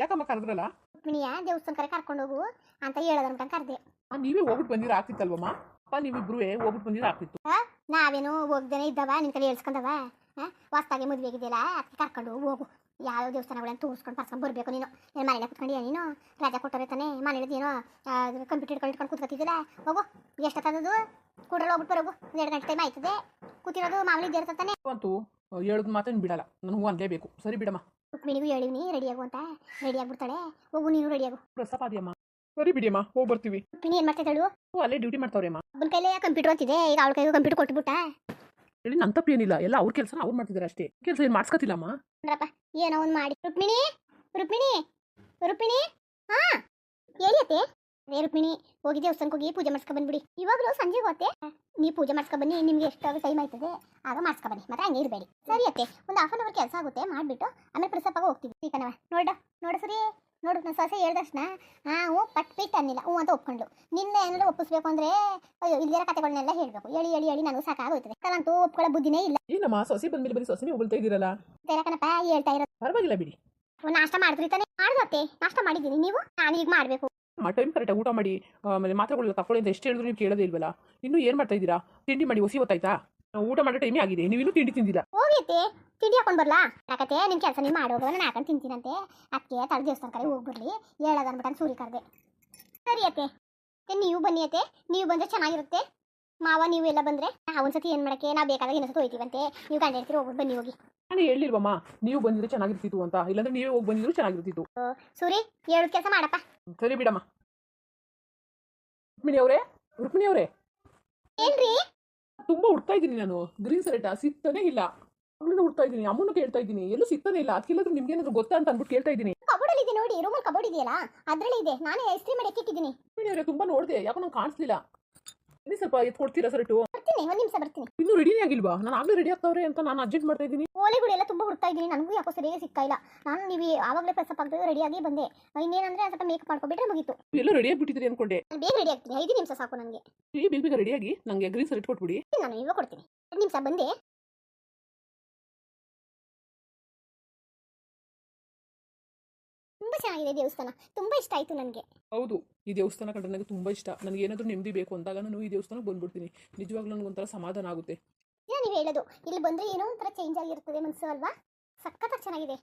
ಯಾಕಮ್ಮ ಕರೆದ್ರಲ್ಲ? ರುಕ್ಮಿಣಿಯ ದೇವಸ್ಥಾನ ಕರೆ ಕರ್ಕೊಂಡು ಹೋಗು ಅಂತ ಹೇಳೋದನ್ಬಿಟ್ಟು ಕರೆದೆ. ನೀವೇ ಹೋಗ್ಬಿಟ್ಟು ಬಂದಿರ? ಆಗ್ತಿತ್ತಲ್ವಮ್ಮ? ಅಪ್ಪ ನೀವಿಬ್ರು ಹೋಗ್ಬಿಟ್ಟು ಬಂದಿರ? ಆಗ್ತಿತ್ತು. ನಾವೇನು ಹೋಗ್ದೇನೆ ಇದ್ದವ ನಿನ್ ಕಡೆ ಹೇಳ್ಸ್ಕೊಂಡವ ಹೊಸ್ದಾಗಿ ಮದುವೆ ಆಗಿದೆಯಲ್ಲ ಅದಕ್ಕೆ ಕರ್ಕೊಂಡು ಹೋಗು ಯಾವ ದೇವಸ್ಥಾನಗಳನ್ನ ತೋರಿಸ್ಕೊಂಡು ಪರ್ಸ್ಕೊಂಡು ಬರಬೇಕು ನೀನು? ಏನು ಮನೇಲಿ ಕುತ್ಕೊಂಡಿಯ ನೀನು? ರಾಜ ಕೊಟ್ಟರೆ ತಾನೆ ಮನೇಲಿ ಏನೋ ಕಂಪ್ಯೂಟರ್ ಇಟ್ಕೊಂಡು ಕೂತ್ಕೊತಿದ್ದಿಲ್ಲ ಹೋಗು ತಂದದು ಕೂಡ್ರಲ್ಲಿ ಹೋಗ್ಬಿಟ್ಟು ಬರೋಗು ಒಂದು ಎರಡು ಗಂಟೆ ಟೈಮ್ ಆಯ್ತದೆ. ಕೂತಿರೋದು ಮಾಮೂಲಿ ಇದ್ದೇ ಇರ್ತತಾನೆ ಅಂತೂ ಹೇಳಿದ ಮಾತೇನು ಬಿಡಲ್ಲ. ನನಗೂ ಅನ್ಲೇಬೇಕು ಸರಿ ಬಿಡಮ್ಮ. ರುಕ್ಮಿಣಿಗೂ ಹೇಳಿವ್ನಿ ರೆಡಿ ಆಗು ಅಂತ. ರೆಡಿ ಆಗ್ಬಿಡ್ತಾಳೆ. ಹೋಗು ನೀನು ರೆಡಿ ಆಗು. ಪ್ರಸ್ತಾಪ ಅಮ್ಮ ಸರಿ ಬಿಡಿಯಮ್ಮ ಹೋಗಿ ಬರ್ತೀವಿ. ರುಕ್ಮಿಣಿ ಏನು ಮಾಡ್ತಿದ್ದಳು ಓ, ಅಲ್ಲೇ ಡ್ಯೂಟಿ ಮಾಡ್ತಾವ್ರೆ ಅಮ್ಮ. ಒಬ್ಬನ ಕೈಲೇ ಕಂಪ್ಯೂಟರ್ ಅಂತಿದೆ ಈಗ ಅವಳ ಕೈಗೂ ಕಂಪ್ಯೂಟರ್ ಕೊಟ್ಬಿಟ್ಟ? ಹೇಳಿ ನನ್ನ ತಪ್ಪು ಏನಿಲ್ಲ ಎಲ್ಲ ಅವ್ರ ಕೆಲಸ ಅವ್ರು ಮಾಡ್ತಿದ್ದಾರೆ ಅಷ್ಟೇ. ಕೆಲಸ ಏನು ಮಾಡಿಸ್ಕೊತಿಲ್ಲಮ್ಮ ಅಂದ್ರಪ್ಪ ಏನೋ ಒಂದು ಮಾಡಿ. ರುಕ್ಮಿಣಿ ರುಕ್ಮಿಣಿ ರುಕ್ಮಿಣಿ ಹಾ ಹೇಳಿ ಅತ್ತೆ? ಅದೇ ರುಕ್ಮಿಣಿ ಹೋಗಿ ದೇವಸ್ಥಾನಕ್ಕೆ ಹೋಗಿ ಪೂಜೆ ಮಾಡ್ಸ್ಕೊ ಬಂದ್ಬಿಡಿ. ಇವಾಗಲೂ ಸಂಜೆ ಹೋತೆ? ನೀವು ಪೂಜೆ ಮಾಡ್ಸ್ಕೊ ಬನ್ನಿ ನಿಮ್ಗೆ ಎಷ್ಟು ಟೈಮ್ ಆಯ್ತದೆ ಆಗ ಮಾಡ್ಸ್ಕೊ ಬನ್ನಿ ಮತ್ತೆ ಹಂಗೆ ಇರಬೇಡಿ. ಸರಿ ಅತ್ತೆ ಒಂದು ಹಾಫ್ ಅನ್ ಅವರ್ ಕೆಲಸ ಆಗುತ್ತೆ ಮಾಡಿಬಿಟ್ಟು ಆಮೇಲೆ ಪ್ರಸಾಪಾಗ ಹೋಗ್ತೀವಿ. ಸೀಕನವ ನೋಡ ನೋಡು ಸರಿ. ನೋಡು ನನ್ನ ಸೊಸೆ ಹೇಳ್ದ ತಕ್ಷಣ ಹಾ ಹ್ಞೂ ಪಟ್ ಪಿಟ್ ಅನ್ನಿಲ್ಲ. ಹ್ಞೂ ಅಂತ ಒಪ್ಕೊಂಡ್ಲು ನಿನ್ನೆ ಏನಾದ್ರು ಒಪ್ಪಿಸ್ಬೇಕು ಅಂದ್ರೆ ಅಯ್ಯೋ ಇಲ್ಲಿರೋ ಕತೆಗಳನ್ನೆಲ್ಲ ಹೇಳ್ಬೇಕು. ಹೇಳಿ ಹೇಳಿ ಹೇಳಿ ನನಗೂ ಸಾಕಾಗೋಯ್ತದೆ. ಕಲಂತೂ ಒಪ್ಕೊಳ್ಳೋ ಬುದ್ಧಿನೇ ಇಲ್ಲ. ಏನಮ್ಮ ಸೊಸೆ ಬಂದ್ಮೇಲೆ ಬರೀ ಸೊಸೆನೇ ಹೊಗಳ್ತಾ ಇದ್ದೀರಲ್ಲ? ಕಣಪ್ಪ ಹೇಳ್ತಾ ಇರೋದು. ಪರವಾಗಿಲ್ಲ ಬಿಡಿ. ನಾಷ್ಟ ಮಾಡಿದ್ರಿ ತಾನೆ? ಮಾಡ್ದತ್ತೆ ನಾಷ್ಟ ಮಾಡಿದ್ದೀನಿ. ನೀವು? ನಾನು ಈಗ ಮಾಡಬೇಕು. ಟೈಮ್ ಕರೆಕ್ಟಾಗಿ ಊಟ ಮಾಡಿ, ಆಮೇಲೆ ಮಾತ್ರೆಗಳೆಲ್ಲ ತಗೊಳ್ಳಿ ಅಂತ ಎಷ್ಟು ಹೇಳಿದ್ರು ನೀವು ಕೇಳೋದೇ ಇಲ್ವಲ್ಲ. ಇನ್ನೂ ಏನು ಮಾಡ್ತಾ ಇದ್ದೀರಾ? ತಿಂಡಿ ಮಾಡಿ ಹೊಸಿ ಗೊತ್ತಾಯ್ತಾ ಊಟ ಮಾಡೋ ಟೈಮೇ ಆಗಿದೆ, ನೀವು ಇನ್ನೂ ತಿಂಡಿ ತಿಂದಿಲ್ಲ. ಹೋಗೈತೆ ತಿಂಡಿ ಹಾಕೊಂಡು ಬರ್ಲಾ? ಯಾಕತ್ತೆ ನಿಮ್ಮ ಕೆಲಸ ನೀವು ಮಾಡೋದು ನಾನು ಹಾಕೊಂಡು ತಿಂತೀನಂತೆ. ಅದಕ್ಕೆ ತಳ ದೇವಸ್ಥಾನ ಕಡೆ ಹೋಗ್ಬಿಡ್ಲಿ ಹೇಳೋದನ್ಬಿಟ್ಟು ಸೂರಿ ಕರೆದೆ. ಸರಿ ಅತ್ತೆ ನೀವು ಬನ್ನಿ ಅತ್ತೆ, ನೀವು ಬಂದ್ರೆ ಚೆನ್ನಾಗಿರುತ್ತೆ. ಮಾವ ನೀವು ಎಲ್ಲ ಬಂದ್ರೆ? ಒಂದ್ಸತಿ ಏನ್ ಮಾಡಕ್ಕೆ? ನಾವು ಬೇಕಾದಾಗ ಇನ್ನೊಂದ್ಸತಿ ಹೋಯ್ತೀವಂತೆ. ನೀವು ಗಂಡ ಹೇಳ್ತೀರಿ ಹೋಗಿ ಬನ್ನಿ ಹೋಗಿ. ನಾನು ಹೇಳಿಲ್ವಮ್ಮ ನೀವು ಬಂದಿದ್ರೆ ಚೆನ್ನಾಗಿರ್ತಿತ್ತು ಅಂತ. ಇಲ್ಲಾಂದ್ರೆ ನೀವೇ ಹೋಗಿ ಬಂದಿದ್ರು ಚೆನ್ನಾಗಿರ್ತಿತ್ತು. ಸೂರಿ ಹೇಳೋದ್ ಕೆಲಸ ಮಾಡಪ್ಪ. ಸರಿ ಬಿಡಮ್ಮ. ರುಕ್ಮಿಣಿ ಅವರೇ ರುಕ್ಮಿಣಿ ಅವರೇ. ಏನ್ರಿ? ತುಂಬಾ ಹುಡ್ತಾ ಇದ್ದೀನಿ ನಾನು. ಗ್ರೀನ್ ಸೆರೆಟ ಸಿಗ್ತಾನೆ ಇಲ್ಲ. ಹುಡ್ತಾ ಇದ್ದೀನಿ. ಅಮ್ಮನ ಕೇಳ್ತಾ ಇದ್ದೀನಿ. ಎಲ್ಲೂ ಸಿಗ್ತಾನೆ ಇಲ್ಲ. ಅದಕ್ಕೆಲ್ಲಾದ್ರೂ ನಿಮ್ಗೆ ಏನಾದ್ರು ಗೊತ್ತಾ ಅಂತ ಅಂದ್ಬಿಟ್ಟು ಕೇಳ್ತಾ ಇದ್ದೀನಿ. ಕಬೋರ್ಡಲ್ಲಿ ಇದೆ ನೋಡಿ. ರೂಮಲ್ಲಿ ಕಬೋರ್ಡ್ ಇದೆಯಲ್ಲ? ಅದ್ರಲ್ಲಿ ಇದೆ. ನಾನೇ ಐಸ್ಕ್ರೀಮ್ ಮಾಡಿ ಇಟ್ಟಿದ್ದೀನಿ. ರುಕ್ಮಿಣಿ ಅವರೇ ತುಂಬಾ ನೋಡಿದೆ. ಯಾಕೋ ನಂಗೆ ಕಾಣಿಸ್ಲಿಲ್ಲ. ಇನ್ನೂ ಸ್ವಲ್ಪ ಎತ್ಕೊಡ್ತೀರಾ ಸರಿಟು ಬರ್ತೀನಿ ಒಂದ್ ನಿಮಿಷ ಬರ್ತೀನಿ. ಇನ್ನೂ ರೆಡಿನೇ ಆಗಿಲ್ವಾ? ನಾನು ಆಗ್ಲೇ ರೆಡಿ ಆಗ್ತಾವ್ರೆ ಅಂತ ನಾನು ಅರ್ಜೆಂಟ್ ಮಾಡ್ತಾ ಇದ್ದೀನಿ. ಓಲೆಗಳು ಎಲ್ಲ ತುಂಬ ಹುಡ್ತಾ ಇದ್ದೀನಿ ನನಗೂ ಯಾಕೋ ಸರಿಯಾಗಿ ಸಿಗ್ತಾ ಇಲ್ಲ. ನಾನು ನೀವು ಆವಾಗಲೇ ಪ್ರಸಪ್ ಆಗ್ತದೆ ರೆಡಿಯಾಗಿ ಬಂದೆ. ಇನ್ನೇನಂದ್ರೆ ಸ್ವಲ್ಪ ಮೇಕಪ್ ಮಾಡ್ಕೊಬಿಟ್ರೆ ಮುಗೀತು. ಎಲ್ಲ ರೆಡಿ ಆಗಿಬಿಟ್ಟಿದ್ದೀರಿ ಅನ್ಕೊಂಡೆ. ನಾನು ಬೇಗ ರೆಡಿ ಆಗ್ತೀನಿ ಐದು ನಿಮಿಷ ಸಾಕು ನನಗೆ. ಈ ಬೇಗ ಬೇಗ ರೆಡಿಯಾಗಿ ನನಗೆ ಗ್ರೀನ್ ಸೆರೆಟ್ ಕೊಟ್ಬಿಡಿ. ನಾನು ಇವಾಗ ಕೊಡ್ತೀನಿ. ಎರಡು ನಿಮಿಷ ಬಂದೆ. ತುಂಬ ಚೆನ್ನಾಗಿದೆ ದೇವಸ್ಥಾನ. ತುಂಬ ಇಷ್ಟ ಆಯಿತು ನನಗೆ. ಹೌದು ಈ ದೇವಸ್ಥಾನ ಕಂಡ್ರೆ ನನಗೆ ತುಂಬ ಇಷ್ಟ. ನನಗೆ ಏನಾದರೂ ನೆಮ್ಮದಿ ಬೇಕು ಅಂದಾಗ ನಾನು ಈ ದೇವಸ್ಥಾನಕ್ಕೆ ಬಂದ್ಬಿಡ್ತೀನಿ. ನಿಜವಾಗ್ಲೂ ನನಗೊಂಥರ ಸಮಾಧಾನ ಆಗುತ್ತೆ. ಏನು ನೀವು ಹೇಳೋದು. ಇಲ್ಲಿ ಬಂದರೆ ಏನೋ ಒಂಥರ ಚೇಂಜ್ ಆಗಿರ್ತದೆ ಮನಸ್ಸು ಅಲ್ವಾ? ಸಖತ್ತಾಗಿ ಚೆನ್ನಾಗಿದೆ.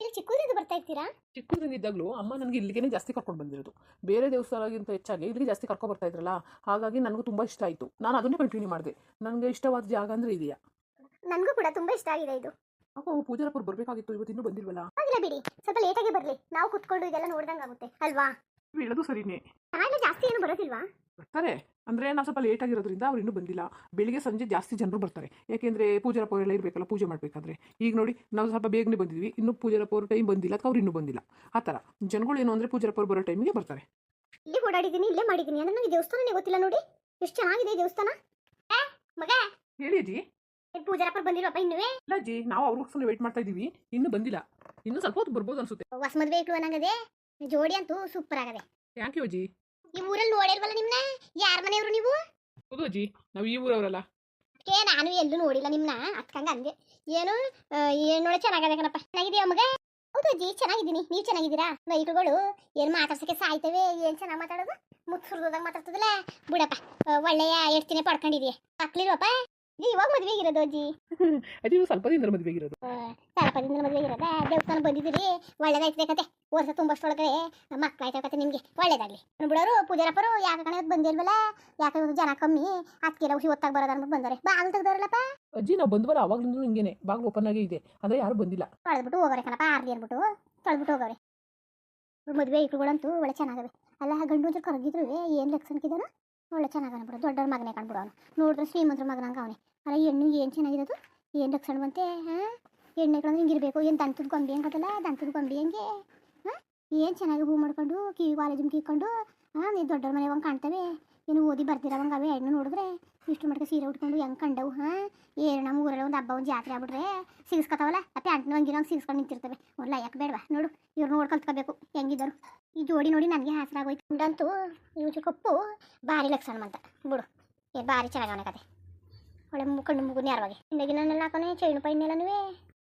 ಇಲ್ಲಿ ಚಿಕ್ಕೂರಿಂದ ಬರ್ತಾ ಇರ್ತೀರಾ? ಚಿಕ್ಕದ್ರಿಂದ ಇದ್ದಾಗಲೂ ಅಮ್ಮ ನನಗೆ ಇಲ್ಲಿಗೆ ಜಾಸ್ತಿ ಕರ್ಕೊಂಡು ಬಂದಿರೋದು. ಬೇರೆ ದೇವಸ್ಥಾನಗಿಂತ ಹೆಚ್ಚಾಗಿ ಇಲ್ಲಿಗೆ ಜಾಸ್ತಿ ಕರ್ಕೊಂಡು ಬರ್ತಾ ಇದ್ರಲ್ಲ ಹಾಗಾಗಿ ನನಗೂ ತುಂಬ ಇಷ್ಟ ಆಯಿತು. ನಾನು ಅದನ್ನೇ ಕಂಟಿನ್ಯೂ ಮಾಡಿದೆ. ನನಗೆ ಇಷ್ಟವಾದ ಜಾಗ ಅಂದ್ರೆ ಇದೆಯಾ? ನನಗೂ ಕೂಡ ತುಂಬ ಇಷ್ಟ ಆಗಿದೆ ಇದು. ಅಪ್ಪ ಪೂಜಾರಪ್ಪರು ಬರಬೇಕಾಗಿತ್ತು ಇವತ್ತು ಇನ್ನೂ ಬಂದಿಲ್ವಲ್ಲ? ಆಗಿಲ್ಲ ಬಿಡಿ. ಸ್ವಲ್ಪ ಲೇಟಾಗಿ ಬರಲಿ. ನಾವು ಕುತ್ಕೊಂಡು ಇದೆಲ್ಲ ನೋಡ್ದಂಗೆ ಆಗುತ್ತೆ ಅಲ್ವಾ? ನೀವು ಹೇಳೋದು ಸರಿನೇ. ನಾಳೆ ಜಾಸ್ತಿ ಏನು ಬರೋದಿಲ್ವಾ? ಬರ್ತಾರೆ. ಅಂದ್ರೆ ನಾವು ಸ್ವಲ್ಪ ಲೇಟ್ ಆಗಿರೋದ್ರಿಂದ ಅವ್ರು ಇನ್ನೂ ಬಂದಿಲ್ಲ. ಬೆಳಿಗ್ಗೆ ಸಂಜೆ ಜಾಸ್ತಿ ಜನರು ಬರ್ತಾರೆ. ಯಾಕೆಂದರೆ ಪೂಜಾರಪ್ಪ ಎಲ್ಲ ಇರಬೇಕಲ್ಲ ಪೂಜೆ ಮಾಡಬೇಕಾದ್ರೆ. ಈಗ ನೋಡಿ ನಾವು ಸ್ವಲ್ಪ ಬೇಗನೆ ಬಂದಿದ್ವಿ. ಇನ್ನೂ ಪೂಜಾರಪ್ಪ ಅವ್ರ ಟೈಮ್ ಬಂದಿಲ್ಲ ಅಥವಾ ಅವ್ರು ಇನ್ನೂ ಬಂದಿಲ್ಲ. ಆ ಥರ. ಜನಗಳು ಏನು ಅಂದ್ರೆ ಪೂಜಾರಪ್ಪ ಅವ್ರು ಬರೋ ಟೈಮ್ಗೆ ಬರ್ತಾರೆ. ಇಲ್ಲಿ ಓಡಾಡಿದ್ದೀನಿ ಇಲ್ಲೇ ಮಾಡಿದ್ದೀನಿ. ಅಂದ್ರೆ ನನಗೆ ದೇವಸ್ಥಾನನೇ ಗೊತ್ತಿಲ್ಲ ನೋಡಿ. ಎಷ್ಟು ಚೆನ್ನಾಗಿದೆ ದೇವಸ್ಥಾನ. ಮಗ! ಹೇಳಿ ಅಜ್ಜಿ. ಪೂಜಾರಪ್ಪ ಬಂದಿಲ್ವಪ್ಪ ಇನ್ನುವೇ ಇಲ್ಲ ನಾವು ಅವ್ರಿಗೋಸ್ಕರ ವೇಟ್ ಮಾಡ್ತಾ ಇದೀವಿ. ಇನ್ನೂ ಬಂದಿಲ್ಲ. ಇನ್ನೂ ಸ್ವಲ್ಪ ಹೊತ್ತು ಬರ್ಬೋದು ಅನ್ಸುತ್ತೆ. ಹೊಸ ಮದುವೆ ಇಟ್ಲು ಅನ್ನಂಗದೆ ಜೋಡಿ ಅಂತೂ ಸೂಪರ್ ಆಗದೆ. ಥ್ಯಾಂಕ್ ಯು ಅಜ್ಜಿ. ಈ ಊರಲ್ಲಿ ನೋಡಿರ್ವಲ್ಲ ನಿಮ್ನ? ಯಾರ ಮನೆಯವರು ನೀವು? ಹೌದು ಅಜ್ಜಿ ನಾವು ಈ ಊರವರಲ್ಲ. ಏ ನಾನು ಎಲ್ಲೂ ನೋಡಿಲ್ಲ ನಿಮ್ನ. ಅತ್ಕಂಗ ಅಂದೆ ಏನು? ನೋಡಿ ಚೆನ್ನಾಗದೆ ಕಣಪ್ಪ. ಚೆನ್ನಾಗಿದೆಯಾ ಮಗ? ಹೌದು ಅಜ್ಜಿ ಚೆನ್ನಾಗಿದ್ದೀನಿ. ನೀವು ಚೆನ್ನಾಗಿದ್ದೀರಾ? ಮೈಕ್ರುಗಳು ಏನು ಮಾತಾಡ್ಸಕ್ಕೆ ಸಾಯ್ತವೆ? ಏನು ಚೆನ್ನಾಗಿ ಮಾತಾಡೋದು? ಮುತ್ತು ಸುರಿದಾಗ ಮಾತಾಡ್ತದಲ್ಲ? ಬಿಡಪ್ಪ ಒಳ್ಳೆಯ ಎಡ್ತಿನೇ ಪಡ್ಕೊಂಡಿದೀಯ? ಮಕ್ಳಿಲ್ವಪ್ಪ ಇವಾಗ ಮದ್ವೆ ಇರೋದು ಅಜ್ಜಿ? ಅಜ್ಜಿ ಸ್ವಲ್ಪ ದಿನದ ಮದುವೆ ಆಗಿರೋದು. ದಿನದ ಮದ್ವೆ ಇರೋದ ದೇವಸ್ಥಾನ ಬಂದಿದ್ದೀರಿ ಒಳ್ಳೇದಾಯ್ತದೆ ಕತೆ ವರ್ಷ ತುಂಬಷ್ಟೊಳಗಡೆ ಮಕ್ಕಳಾಯ್ತ ಕತೆ ನಿಮಗೆ. ಒಳ್ಳೇದಾಗ್ಲಿ. ಬಿಡೋರು ಪೂಜಾರಪ್ಪರು ಯಾಕೆ ಕಣ ಬಂದಿಲ್ವಲ್ಲ? ಯಾಕೆ ಜನ ಕಮ್ಮಿ? ಅದಕ್ಕೆಲ್ಲ ಹೊತ್ತಾಗ ಬರೋದ ಅನ್ಬಿಟ್ಟು ಬಂದಾರೆ ಬಾಗಿಲು ತೆಗ್ದವ್ರಲ್ಲಪ್ಪ? ಅಜ್ಜಿ ನಾವು ಬಂದ್ವಲ್ಲ ಅವಾಗ್ಲಿಂದ ಹಿಂಗೇನೆ. ಬಾಗಿಲು ಓಪನ್ ಆಗೇ ಇದೆ. ಅಂದರೆ ಯಾರು ಬಂದಿಲ್ಲ. ತೊಳೆದ್ಬಿಟ್ಟು ಹೋಗೋರೆ ಕಣಪ್ಪ ಆರ್ಲಿ ಅನ್ಬಿಟ್ಟು. ತೊಳೆದ್ಬಿಟ್ಟು ಹೋಗೋರೆ ಮದುವೆ ಇಟ್ಟುಗಳಂತೂ ಒಳ್ಳೆ ಚೆನ್ನಾಗವೆ. ಅಲ್ಲ ಗಂಡು ಒಂಚೂರು ಕರಗಿದ್ರು ಏನು ಲಕ್ಷಣಕ್ಕಿದಾನ ಒಳ್ಳೆ ಚೆನ್ನಾಗಿ ಅನ್ಬಿಡು. ದೊಡ್ಡವ್ರ ಮಗನೇ ಕಾಣ್ಬಿಡು ಅವನು. ನೋಡಿದ್ರೆ ಶ್ರೀಮಂತರ ಮಗನಂಗ ಅವನೇ. ಅಲ್ಲ ಹೆಣ್ಣು ಏನು ಚೆನ್ನಾಗಿರೋದು ಏನು ರಕ್ಷಣೆ ಬಂತೆ ಹಾಂ ಹೆಣ್ಣುಗಳಂದ್ರೆ ಹಿಂಗಿರ್ಬೇಕು ಏನು ದಂತದ ಗೊಂಬೆ ಹಂಗದಲ್ಲ? ದಂತದ ಗೊಂಬೆ ಹೆಂಗೆ? ಹಾಂ? ಏನು ಚೆನ್ನಾಗಿ ಹೂ ಮಾಡ್ಕೊಂಡು, ಕಿವಿ ಕಾಲೇಜ್ ಕೀಕೊಂಡು ಹಾಂ ನೀವು ದೊಡ್ಡವ್ರ ಮನೆ ಹಂಗೆ ಕಾಣ್ತವೆ. ಏನು ಓದಿ ಬರ್ದಿರೋವಂಗೆ ಅವೇ, ಹೆಣ್ಣು ನೋಡಿದ್ರೆ ಇಷ್ಟು ಮಟ್ಟ ಸೀರೆ ಉಟ್ಕೊಂಡು ಹೆಂಗೆ ಕಂಡವು, ಹಾಂ? ಏನು ನಮ್ಮ ಊರಲ್ಲಿ ಒಂದು ಹಬ್ಬ, ಒಂದು ಜಾತ್ರೆ ಆಗ್ಬಿಟ್ರೆ ಸಿಗಿಸ್ಕೊತಾವಲ್ಲ ಅತ್ತೆ ಅಂಟು ಹಂಗಿರೋಂಗೆ ಸಿಗಿಸ್ಕೊಂಡು ನಿಂತಿರ್ತವೆ. ಒಲ್ಲ ಯಾಕೆ ಬೇಡವಾ? ನೋಡು, ಇವ್ರು ನೋಡಿ ಕಲ್ತ್ಕೋಬೇಕು ಹೆಂಗಿದ್ದರು ಈ ಜೋಡಿ ನೋಡಿ ನನಗೆ ಹಾಸರಾಗೋಯ್ತು. ಉಂಡಂತೂ ಇವು ಕಪ್ಪು, ಭಾರಿ ಲಕ್ಷಣ ಅಂತ ಬಿಡು, ಏ, ಭಾರಿ ಚೆನ್ನಾಗಿ ಕತೆ. ಒಳ್ಳೆ ಕಣ್ಣು ಮುಗು ನೇರವಾಗಿ ಹಿಂದಾಗಿ ನನ್ನೆಲ್ಲ ಹಾಕೋನೆ ಚೈನು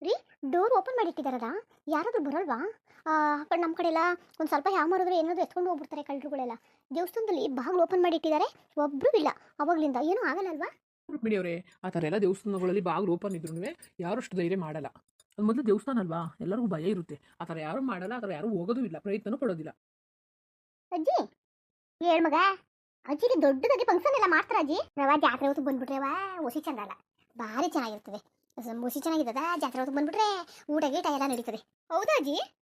ರೀ ಡೋರ್ ಓಪನ್ ಮಾಡಿಟ್ಟಿದಾರಲ್ಲ ಯಾರಾದ್ರೂ ಬರಲ್ವಾ? ಆ ಕಡೆ ನಮ್ಮ ಕಡೆ ಎಲ್ಲ ಒಂದು ಸ್ವಲ್ಪ ಯಾವ ಮಾಡಿದ್ರೆ ಏನಾದ್ರು ಎತ್ಕೊಂಡು ಹೋಗ್ಬಿಡ್ತಾರೆ ಕಳ್ಳರುಗಳೆಲ್ಲ. ದೇವಸ್ಥಾನದಲ್ಲಿ ಬಾಗಿಲು ಓಪನ್ ಮಾಡಿ ಇಟ್ಟಿದ್ದಾರೆ ಒಬ್ರು ಇಲ್ಲ. ಅವಾಗಲಿಂದ ಏನೂ ಆಗಲ್ಲಲ್ವಾ? ರುಕ್ಮಿಣಿ ಅವರೇ ಆ ಥರ ಎಲ್ಲ ದೇವಸ್ಥಾನಗಳಲ್ಲಿ ಬಾಗಿಲು ಓಪನ್ ಇದ್ರು ಯಾರು ಅಷ್ಟು ಧೈರ್ಯ ಮಾಡಲ್ಲ. ಅದು ಮೊದಲು ದೇವಸ್ಥಾನ ಅಲ್ವಾ? ಎಲ್ಲರಿಗೂ ಭಯ ಇರುತ್ತೆ. ಆ ಥರ ಯಾರು ಮಾಡಲ್ಲ ಆ ಥರ ಯಾರು ಹೋಗೋದು ಇಲ್ಲ ಪ್ರಯತ್ನನೂ ಪಡೋದಿಲ್ಲ. ಅಜ್ಜಿ ಹೇಳ್ ಮಗ? ಅಜ್ಜಿಗೆ ದೊಡ್ಡದಾಗಿ ಫಂಕ್ಷನ್ ಎಲ್ಲ ಮಾಡ್ತಾರ ಅಜ್ಜಿ. ರವಾ ಜಾತ್ರೆ ಹೊತ್ತು ಬಂದ್ಬಿಟ್ರೆ ವಾ ಒಸಿ ಚಂದ ಅಲ್ಲ. ಭಾರಿ ಚೆನ್ನಾಗಿರ್ತದೆ. ಒಸಿ ಚೆನ್ನಾಗಿರ್ತದ ಜಾತ್ರೆ ಹೊತ್ತು ಬಂದ್ಬಿಟ್ರೆ ಊಟ ಗೀಟ ಎಲ್ಲ ನಡೀತದೆ. ಹೌದಾ ಅಜ್ಜಿ?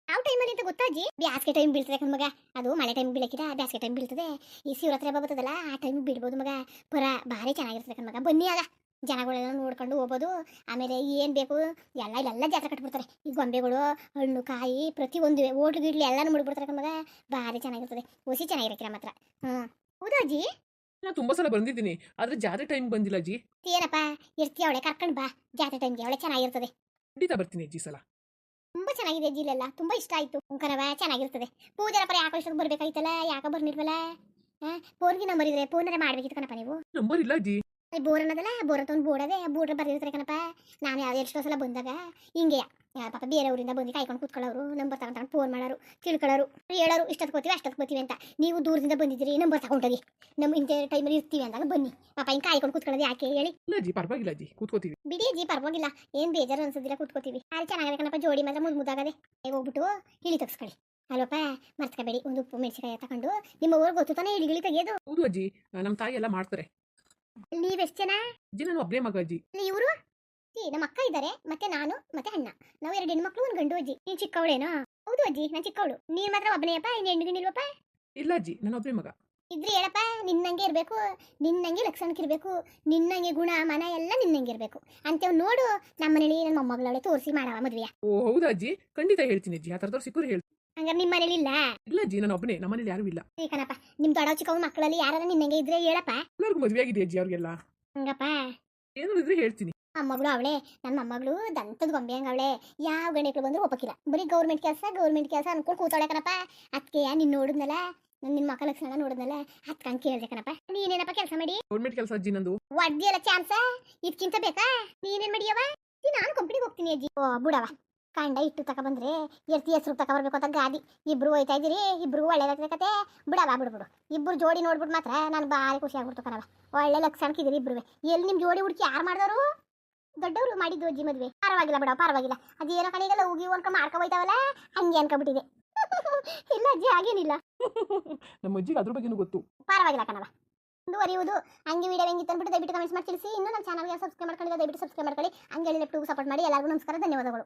ಯಾವ ಟೈಮಲ್ಲಿ ಅಂತ ಗೊತ್ತಾ ಅಜ್ಜಿ? ಬ್ಯಾಸ್ಗೆ ಟೈಮ್ ಬೀಳ್ತದೆ ಮಗ? ಅದು ಮಳೆ ಟೈಮ್ ಬೀಳಕ್ಕಿದ ಬ್ಯಾಸ್ಗೆ ಟೈಮ್ ಬೀಳ್ತದೆ. ಈ ಶಿವರಾತ್ರಿ ಬರ್ತದಲ್ಲ, ಆ ಟೈಮ್ ಬಿಡ್ಬೋದು ಮಗ. ಪರ ಭಾರಿ ಚೆನ್ನಾಗಿರ್ತದೆ ಕಣ್ ಮಗ? ಬನ್ನಿ ಆಗ. ಜನಗಳೆಲ್ಲ ನೋಡ್ಕೊಂಡು ಹೋಗ್ಬೋದು. ಆಮೇಲೆ ಏನು ಬೇಕು? ಎಲ್ಲ ಇಲ್ಲೆಲ್ಲ ಜಾತ್ರೆ ಕಟ್ಬಿಡ್ತಾರೆ. ಈ ಗೊಂಬೆಗಳು, ಹಣ್ಣು, ಕಾಯಿ ಪ್ರತಿಯೊಂದು ಓಟ್ಲು ಗಿಡ್ಲಿ ಎಲ್ಲಾನು ಮುಡ್ಬಿಡ್ತಾರೆ ಮಗ? ಭಾರಿ ಚೆನ್ನಾಗಿರ್ತದೆ. ಒಸಿ ಚೆನ್ನಾಗಿರಕ್ಕೆ ಮಾತ್ರ ಹ್ಞೂ ಹೌದಾ ಅಜ್ಜಿ? ನಾನು ತುಂಬಾ ಸಲ ಬಂದಿದ್ದೀನಿ ಆದ್ರೆ ಜಾತ್ರೆ ಟೈಮ್ ಬಂದಿಲ್ಲ ಅಜ್ಜಿ. ಏನಪ್ಪ ಇರ್ತೀಯ ಅವಳೆ ಕರ್ಕೊಂಡು ಬಾ ಜಾತ್ರೆ ಟೈಮ್ಗೆ ಅವಳೆ ಚೆನ್ನಾಗಿರ್ತದೆ. ಖಂಡಿತ ಬರ್ತೀನಿ ಅಜ್ಜಿ ಸಲ. ತುಂಬಾ ಚೆನ್ನಾಗಿದೆ ಅಜ್ಜಿ ಇಲ್ಲೆಲ್ಲ ತುಂಬಾ ಇಷ್ಟ ಆಯ್ತು ಕರವ ಚೆನ್ನಾಗಿರ್ತದೆ. ಪೂಜಾರ ಪರ ಯಾಕೋ ಇಷ್ಟೊತ್ತು ಬರ್ಬೇಕಾಯ್ತಲ್ಲ ಯಾಕೆ ಬರ್ನಿಲ್ವಲ್ಲ ಹಾ ಫೋನ್ಗೆ ನಂಬರ್ ಇದ್ರೆ ಫೋನ್ ಮಾಡ್ಬೇಕಿತ್ತು ಕಣಪ್ಪ ನೀವು? ನಂಬರ್ ಇಲ್ಲ ಅಜ್ಜಿ. ಬೋರ್ ಅನ್ನೋದಲ್ಲ ಬೋರ್ ಅಂತ ಒಂದು ಬೋರ್ಡ್ ಅದೇ ಬೋರ್ಡ್ ಬರ್ದಿರ್ತಾರೆ ಕಣಪ್ಪ. ನಾನು ಯಾವ ಎಷ್ಟೋ ಸಲ ಬಂದಾಗ ಹಿಂಗೆ ಯಾ ಪಾಪ ಬೇರೆ ಊರಿಂದ ಬಂದು ಕಾಯ್ಕೊಂಡು ಕೂತ್ಕೊಳ್ಳೋರು ನಂಬರ್ ತಗೊಂಡು ಫೋನ್ ಮಾಡೋರು ತಿಳ್ಕೊಳ್ಳೋರು ಹೇಳೋರು ಇಷ್ಟೊತ್ತು ಕೂತೀವಿ ಅಷ್ಟೊತ್ತು ಕೂತೀವಿ ಅಂತ. ನೀವು ದೂರದಿಂದ ಬಂದಿದ್ದೀರಿ ನಂಬರ್ ತಗೊಂಡೋಗಿ ನಮ್ಮ ಇಂಥ ಟೈಮಲ್ಲಿ ಇರ್ತೀವಿ ಅಂದಾಗ ಬನ್ನಿ. ಪಾಪ ಹಿಂಗೆ ಕಾಯ್ಕೊಂಡು ಕೂತ್ಕೊಳ್ಳೋದು ಯಾಕೆ ಹೇಳಿ. ಇಲ್ಲ ಅಜ್ಜಿ ಪರವಾಗಿಲ್ಲ ಜಿ ಕೂತ್ಕೋತೀವಿ. ಬಿಡಿ ಜಿ ಪರವಾಗಿಲ್ಲ. ಏನ್ ಬೇಜಾರು ಅನ್ಸೋದಿಲ್ಲ ಕೂತ್ಕೋತೀವಿ. ಅಲ್ಲಿ ಚೆನ್ನಾಗಿದೆ ಕಣಪ್ಪ ಜೋಡಿ ಮಾತ್ರ ಮುಂದೆ ಮುದ್ದಾಗದೆ. ಹೋಗ್ಬಿಟ್ಟು ಇಳಿ ತಗ್ಸ್ಕೊಳ್ಳಿ ಅಲ್ವಪ್ಪ ಮರ್ತ್ಕೋಬೇಡಿ ಒಂದು ಉಪ್ಪು ಮೆಣಸಿಕಾಯಿ ತಗೊಂಡು ನಿಮ್ಮ ಊರಿಗೆ ಗೊತ್ತು ತಾನೇ ಇಳಿ ಗಿಳಿ ತೆಗೆಯೋದು. ಹೌದು ಅಜ್ಜಿ ನಮ್ಮ ತಾಯಿ ಎಲ್ಲ ಮಾಡ್ತಾರೆ. ನೀವೆಷ್ಟು ಜನ? ಅಜ್ಜಿ ನಾನು ಒಬ್ಬನೇ ಮಗ ಅಜ್ಜಿ. ಇವರು? ನಮ್ಮ ಅಕ್ಕ ಇದ್ದಾರೆ ಮತ್ತೆ ನಾನು ಮತ್ತೆ ಅಣ್ಣ. ನಾವು ಎರಡು ಹೆಣ್ಮಕ್ಳು ಒಂದು ಗಂಡು ಅಜ್ಜಿ. ನೀನ್ ಚಿಕ್ಕವಳೇನೋ? ಹೌದು ಅಜ್ಜಿ ನಾನು ಚಿಕ್ಕವಳು. ನೀನ್ ಮಾತ್ರ ಒಬ್ಬನೇಯಪ್ಪ ಇನ್ನು ಹೆಣ್ಣು ಗಿಣ್ಣಿಲ್ವಪ್ಪ ಇಲ್ಲ ಅಜ್ಜಿ ನಾನು ಒಬ್ಬನೇ ಮಗ. ಇದ್ರಿ ಹೇಳಪ್ಪ ನಿನ್ನಂಗೆ ಇರಬೇಕು ನಿನ್ನಂಗೆ ಲಕ್ಷಣಕ್ಕೆ ಇರಬೇಕು ನಿನ್ನಂಗೆ ಗುಣ ಮನ ಎಲ್ಲ ನಿನ್ನಂಗೆ ಇರಬೇಕು. ಅಂತೇವ್ ನೋಡು ನಮ್ಮನೇಲಿ ನನ್ನ ಮೊಮ್ಮಗಳವಳೆ ತೋರಿಸಿ ಮಾಡವ ಮದ್ವೆ ಓ ಹೌದಾ ಅಜ್ಜಿ? ಖಂಡಿತ ಹೇಳ್ತೀನಿ ಅಜ್ಜಿ ಆ ಥರದವ್ರು ಸಿಕ್ಕರು ಹೇಳ್ತೀನಿ ಹಂಗಾರೆ ನಿಮ್ಮ ಮನೇಲಿ ಇಲ್ಲ? ಇಲ್ಲ ಅಜ್ಜಿ ನಾನು ಒಬ್ಬನೇ ನಮ್ಮ ಮನೇಲಿ ಯಾರು ಇಲ್ಲ. ಈ ಕಣಪ್ಪ ನಿಮ್ ದೊಡ್ಡ ಚಿಕ್ಕವ ಮಕ್ಕಳಲ್ಲಿ ಯಾರಾದ್ರೂ ನಿನ್ನಂಗೆ ಇದ್ರೆ ಹೇಳಪ್ಪ. ಎಲ್ಲರಿಗೂ ಮದುವೆ ಆಗಿದೆ ಅಜ್ಜಿ ಅವ್ರಿಗೆಲ್ಲ. ಹಂಗಪ್ಪ. ಏನು ಇದ್ರೆ ಹೇಳ್ತೀನಿ. ಮೊಮ್ಮಗಳು ಅವಳೆ ನನ್ನ ಮೊಮ್ಮಗಳು ದಂತದ ಗೊಂಬೆ ಹಂಗ ಅವಳೆ. ಯಾವ ಗಂಡಕ್ಳು ಬಂದ್ರು ಒಪ್ಪಕ್ಕಿಲ್ಲ. ಬರೀ ಗೌರ್ಮೆಂಟ್ ಕೆಲಸ ಗೌರ್ಮೆಂಟ್ ಕೆಲಸ ಅನ್ಕೊಂಡು ಕೂತವಳೆ ಕಣಪ್ಪ. ಅದಕ್ಕೆ ನೀನ್ ನೋಡಿದ್ನಲ್ಲ? ನಿನ್ನ ಮಕ್ಕ ಲಕ್ಷಣ ನೋಡಿದ್ನಲ್ಲ? ಹತ್ಕಂಡ್ ಕೇಳ್ದೆ ಕಣಪ್ಪ. ನೀನೇನಪ್ಪ ಕೆಲಸ ಮಾಡಿ? ಗೌರ್ಮೆಂಟ್ ಕೆಲಸ ಅಜ್ಜಿ ನಂದು. ಒಡ್ದಿಯಲ್ಲ ಚಾನ್ಸ? ಇದಕ್ಕಿಂತ ಬೇಕಾ? ನೀನೇನ್ ಮಾಡಿಯವ ನಾನು ಕಂಪ್ನಿಗೆ ಹೋಗ್ತೀನಿ ಅಜ್ಜಿ. ಓ ಬುಡವ ಕಂಡ ಇಟ್ಟು ತಕ ಬಂದ್ರೆ ಎರ್ತಿ ಹೆಸರು ತಕ ಬರ್ಬೇಕು ಅಂತ ಗಾದಿ. ಇಬ್ರು ಹೋಯ್ತಾ ಇದೀರಿ ಇಬ್ರು ಒಳ್ಳೇದಾಗ್ತದೆ ಕತೆ. ಬಿಡವ ಬಿಡು ಬಿಡು. ಇಬ್ರು ಜೋಡಿ ನೋಡ್ಬಿಟ್ಟು ಮಾತ್ರ ನಾನು ಭಾರಿ ಖುಷಿ ಆಗ್ಬಿಡ್ತು ಕಣವ ಒಳ್ಳೆ ಲಕ್ಷಣಕ್ಕಿದ್ದೀರಿ ಇಬ್ರು ಎಲ್ಲಿ ನಿಮ್ ಜೋಡಿ ಹುಡುಕಿ ಯಾರು ಮಾಡಿದವರು? ದೊಡ್ಡವರು ಮಾಡಿದ್ದು ಅಜ್ಜಿ ಮದ್ವೆ. ಪರವಾಗಿಲ್ಲ ಬಿಡೋ ಪರವಾಗಿಲ್ಲ. ಏನೋ ಕಡೆಗೆಲ್ಲ ಹೋಗಿ ಅನ್ಕೊಂಡು ಮಾಡ್ಕೊ ಹೋಯ್ತಾವಲ್ಲ? ಹಂಗೆ ಅನ್ಕೊಬಿಟ್ಟಿದೆ ಇಲ್ಲ ಅಜ್ಜಿ ಹಾಗೇನಿಲ್ಲ. ನಮ್ಮ ಅಜ್ಜಿಗೆ ಅದ್ರ ಬಗ್ಗೆನೂ ಗೊತ್ತು. ಪರವಾಗಿಲ್ಲ ಕಣವ ಮುಂದುವರಿಯುವುದು. ಹಂಗೆ ವಿಡಿಯೋ ಹೆಂಗೆ ತಂದ್ಬಿಟ್ಟು ದಯವಿಟ್ಟು ಕಮೆಂಟ್ಸ್ ಮಾಡಿ ತಿಳಿಸಿ. ಇನ್ನೂ ನಮ್ಮ ಚಾನಲ್ಗೆ ಸಬ್ಸ್ಕ್ರೈಬ್ ಮಾಡ್ಕೊಂಡಿಲ್ಲ ದಯವಿಟ್ಟು ಸಬ್ಸ್ಕ್ರೈಬ್ ಮಾಡ್ಕೊಳ್ಳಿ. ಹಂಗೆ ಹೇಳಿ ಸಪೋರ್ಟ್ ಮಾಡಿ. ಎಲ್ಲರಿಗೂ ನಮಸ್ಕಾರ ಧನ್ಯವಾದಗಳು.